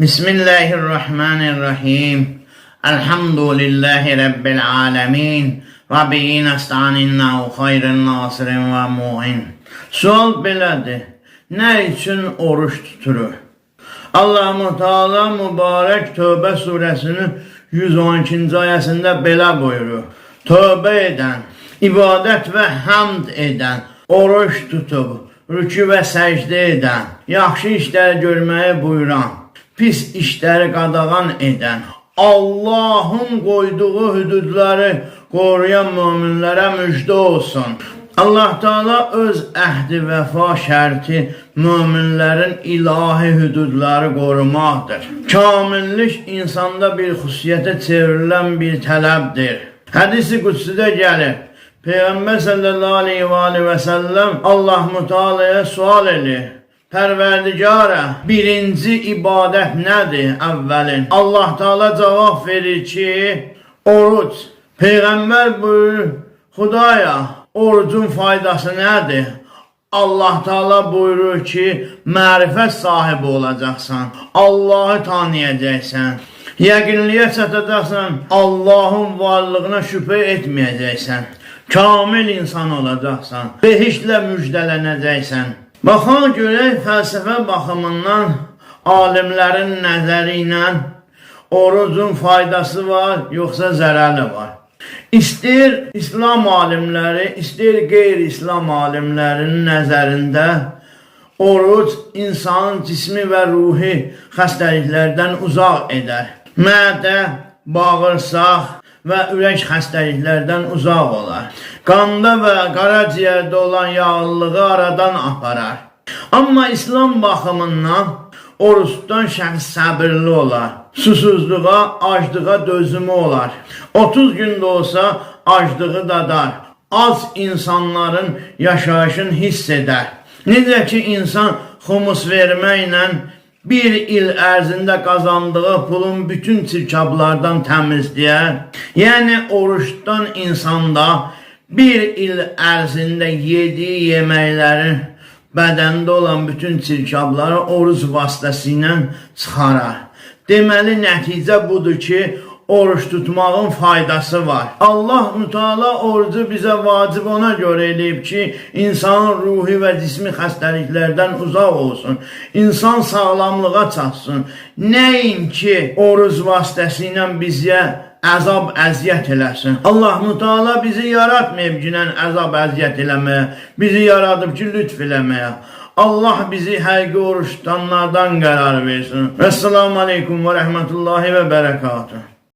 Bismillahirrahmanirrahim. Elhamdülillahi Rabbil alemin. Ve bihi nestaninnahu hayrın nasirin ve mu'in. Sual belədir. Nə üçün oruç tuturur? Allah-u Teala mübarək Tövbə surəsinin 112-ci ayəsində belə buyurur. Tövbə edən, ibadət və həmd edən, oruç tutub, rükü və səcdə edən, yaxşı işləri görməyi buyuran, pis işləri qadağan edən, Allahın qoyduğu hüdudları qoruyan möminlərə müjdə olsun. Allah Teala öz əhdi vəfa şərti möminlərin ilahi hüdudları qorumaqdır. Kamillik insanda bir xüsusiyyətə çevrilən bir tələbdir. Hədisi qudsidə gəlir. Peyğəmbər sallallahu aleyhi və səlləm Allah mütealaya sual edir. Pərverdigara, birinci ibadət nədir əvvəlin? Allah Teala cavab verir ki, oruc. Peyğəmbər buyurur, Xudaya, orucun faydası nədir? Allah Teala buyurur ki, mərifət sahibi olacaqsan, Allahı tanıyacaqsan, yəqinliyə çatacaqsan, Allahın varlığına şübhə etməyəcəksən, kamil insan olacaqsan, behişlə müjdələnəcəksən. Baxan görək fəlsəfə baxımından alimlərin nəzəri ilə orucun faydası var, yoxsa zərəri var. İstəyir İslam alimləri, istəyir qeyri-İslam alimlərinin nəzərində oruc insanın cismi və ruhi xəstəliklərdən uzaq edər. Mədə, bağırsaq və ürək xəstəliklərdən uzaq olar. Qanda və qaraciyərdə olan yağlılığı aradan aparar. Amma İslam baxımından oruçdan şəxs səbirli olar. Susuzluğa, aclığa dözümü olar. 30 gün də olsa aclığı dadar. Az insanların yaşayışını hiss edər. Necə ki insan xumus verməklə bir il ərzində qazandığı pulun bütün çirkablardan təmizləyər. Yəni oruçdan insanda bir il ərzində yediyi yeməklərin bədəndə olan bütün çirkabları oruc vasitəsilə çıxarar. Deməli nəticə budur ki, oruç tutmağın faydası var. Allah Müteala orucu bizə vacib ona görə eləyib ki, insanın ruhi və cismi xəstəliklərdən uzaq olsun. İnsan sağlamlığa çatsın. Nəinki oruc vasitəsilə bizə əzab əziyyət eləsin. Allah Müteala bizi yaratmayıb ki, əzab əziyyət eləməyə. Bizi yaradıb ki, lütf eləməyə. Allah bizi həqiqi oruç tutanlardan qərar versin. Vəssalamu aleykum və rəhmətullahi və bərəkatuhu.